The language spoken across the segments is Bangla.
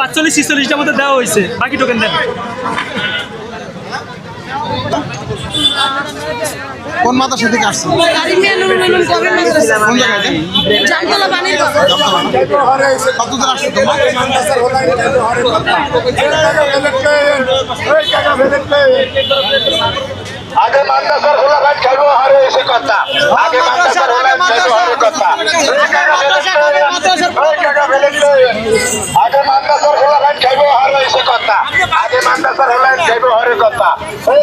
পাঁচচল্লিশ ছিচল্লিশটার মধ্যে দেওয়া হয়েছে বাকি টোকেন দেন। কোন মাদ্রাসা থেকে আসছে কারিমিয়া নুরুল উলুম কবির মাদ্রাসা কোন জায়গায় জামতলা বাণীর কতদূর আসছে তোমরা? আগে মাদ্রাসার খোলা ভাত খাইবো হারে এসে কথা। আগে মাদ্রাসার খোলা ভাত খাইবো হারে কথা। আগে মাদ্রাসার খোলা ভাত খাইবো হারে এসে কথা। আগে মাদ্রাসার খোলা ভাত হারে কথা। এই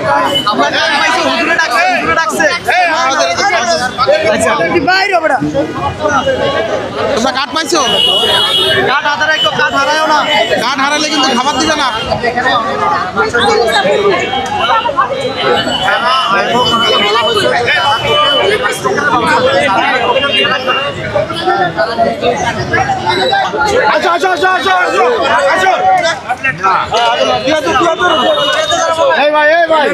তোমরা কাঠ পাইছো? কাট হাতারাই তো কাট হারায়ও না। কাঠ হারালে কিন্তু খাবার দিবে না। আচ্ছা আচ্ছা আচ্ছা আচ্ছা আচ্ছা আসো এই ভাই।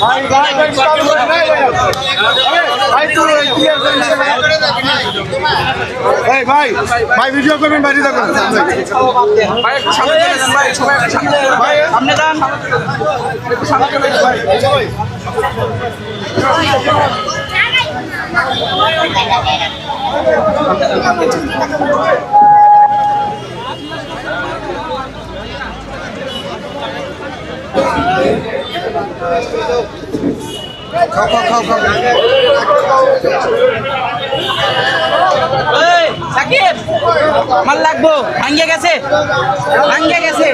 ভাই ভাই ভাই ভাই চালু করে নাই ভাই। ভাই তো এই ভাই ভাই ভিডিও করবেন বাড়ি দেখুন ভাই সামনে যান ভাই সামনে ভাই সামনে যান সাকিব আমার লাগবো। ভাঙ্গে গেছে ভাঙ্গে গেছে।